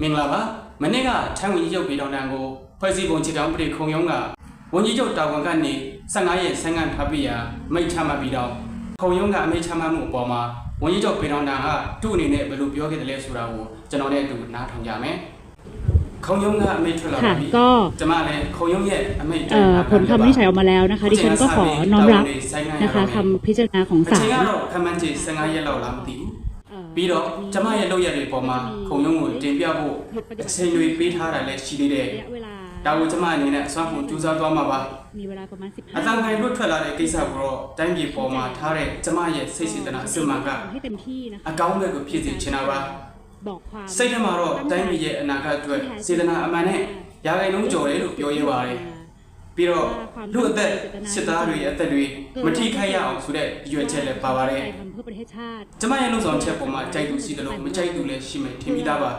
မင်္ဂလာပါမနေ့ကထိုင်းဝန်ကြီးချုပ်ပြည်တော်တန်ကိုဖွဲ့စည်းပုံခြေထောင်ပြည်ခုံရုံးကဝန်ကြီးချုပ်တာဝန်ကနေ15ရက်ဆန်းကန်းထားပြီးရာမိတ်ချမှတ်ပြီးတော့ခုံရုံးကအမိတ်ချမှတ်မှုအပေါ်မှာဝန်ကြီးချုပ်ပြည်တော်တန်ကသူ့အနေနဲ့ဘယ်လိုပြောခဲ့တယ်လဲဆိုတာကိုကျွန်တော်နဲ့အတူနားထောင်ကြမယ်ခုံရုံးကအမိတ်ထွက်လာ ค่ะ ပြီ ก็ ကျွန်မလည်းခုံရုံးရဲ့အမိတ် เอ่อผลคำวินิจฉัยออกมาแล้วนะคะ ดิฉันก็ขอน้อมรับนะคะคำพิจารณาของ အ ศา ချိန် ล ကတော့ခန့်မှန်းခြေ15ရက်လောက်လားမသိဘူး เอ่อ ပြီးတော့ကျမရဲ့လုပ်ရက်တွေပေါ်မှာခုံရုံးကိုတင်ပြဖို့အချိန်တွေပေးထားတာလည်းရှိသေးတယ်ဒါကိုကျမအနေနဲ့အစွမ်းကုန်ကြိုးစားသွားမှာပါ။အတန်ခိုင်လွတ်ထွက်လာတဲ့ကိစ္စကိုတော့တိုင်းပြည်ပေါ်မှာထားတဲ့ကျမရဲ့စိတ်စေတနာအစစ်မှန်ကအကောင်းဘက်ကိုဖြစ်စေချင်တာပါ။စိတ်ထဲမှာတော့တိုင်းပြည်ရဲ့အနာဂတ်အတွက်စေတနာအမှန်နဲ့ရာဂိုင်လုံးကြော်တယ်လို့ပြောရပါတယ်။ ပြီးတော့လူအသက်စစ်သားတွေအသက်တွေမထိခိုက်ရအောင်ဆိုတဲ့ရွယ်ချက်လည်းပါပါတယ်ကျမရဲ့လုံဆောင်ချက်ပေါ်မှာကြိုက်သူရှိတယ်လို့မကြိုက်သူလည်းရှိမယ်ထင်မိသားပါ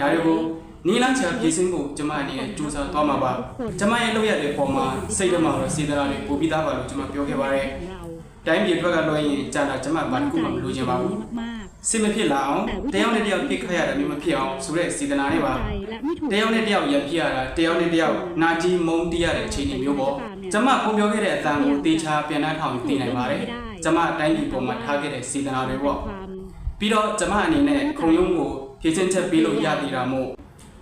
ဒါတွေကိုနီလန်းချာပြည့်စုံဖို့ကျမအနေနဲ့စူးစမ်းသွားမှာပါကျမရဲ့လုပ်ရတဲ့ပုံမှာစိတ်ဓာတ်မှာတော့စေတနာတွေပိုပြီးသားပါလို့ကျမပြောခဲ့ပါတယ်တိုင်းပြည်အတွက်ကလွှဲရင်ကြာတာကျမဘာတစ်ခုမှမလိုချင်ပါဘူး စင်မဖြစ်လာအောင်တယောက်နဲ့တယောက်ဖြစ်ခရတာမျိုးမဖြစ်အောင်ဆိုတဲ့စေတနာနဲ့ပါတယောက်နဲ့တယောက်ရံပြရတာတယောက်နဲ့တယောက်နာကြည်မုံတီးရတဲ့အချိန်မျိုးပေါ့ကျမပုံပြောခဲ့တဲ့အတန်ကိုတေချာပြန်နှောင်းထောင်သိနိုင်ပါတယ်ကျမအတိုင်းဒီပုံမှာထားခဲ့တဲ့စေတနာတွေပေါ့ပြီးတော့ကျမအနေနဲ့ခုံရုံးကိုဖြည့်ချင်းချက်ပေးလို့ရသေးတာမို့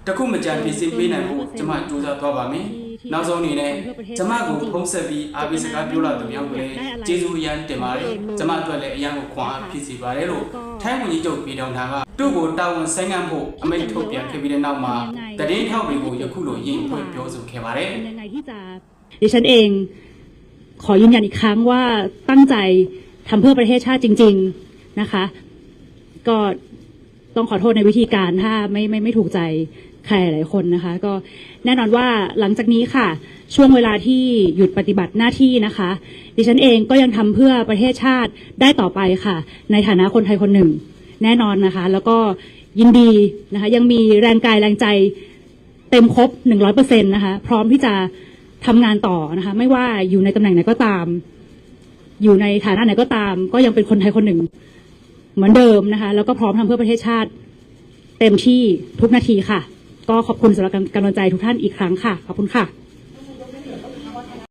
တခုမကြံဖြည့်စင်ပေးနိုင်ဖို့ကျမစူးစမ်းသွားပါမယ်။နောက်ဆုံးအနေနဲ့ကျမကိုဖုံးဆက်ပြီးအားပေးစကားပြောလာသူများကိုလည်းကျေးဇူးအရန်တင်ပါတယ်။ကျမအတွက်လည်းအရန်ကိုခွန်အားဖြစ်စေပါတယ်လို့ထိုင်းဝန်ကြီးချုပ်ပြည်တော်ထာကသူ့ကိုတာဝန်ဆိုင်ငံ့ဖို့အမိန့်ထုတ်ပြန်ခဲ့ပြီးတဲ့နောက်မှာတည်င်းထောက်တွေကိုယခုလိုရင်ဖွင့်ပြောဆိုခဲ့ပါတယ် เป็นยังไงที่จะดิฉันเอง ขอยืนยันอีกครั้งว่าตั้งใจทำเพื่อประเทศชาติจริง ๆนะคะ ก็ต้องขอโทษในวิธีการถ้าไม่ไม่ไม่ถูกใจ ใครหลายคนนะคะ ก็แน่นอนว่าหลังจากนี้ค่ะ ช่วงเวลาที่หยุดปฏิบัติหน้าที่นะคะ ดิฉันเองก็ยังทำเพื่อประเทศชาติได้ต่อไปค่ะ ในฐานะคนไทยคนหนึ่ง แน่นอนนะคะ แล้วก็ยินดีนะคะ ยังมีแรงกายแรงใจเต็มครบหนึ่งร้อยเปอร์เซ็นต์นะคะ พร้อมที่จะทำงานต่อนะคะ ไม่ว่าอยู่ในตำแหน่งไหนก็ตาม อยู่ในฐานะไหนก็ตาม ก็ยังเป็นคนไทยคนหนึ่ง เหมือนเดิมนะคะ แล้วก็พร้อมทำเพื่อประเทศชาติ เต็มที่ทุกนาทีค่ะ ก็ขอบคุณสำหรับกำลังใจทุกท่านอีกครั้งค่ะ ขอบคุณค่ะ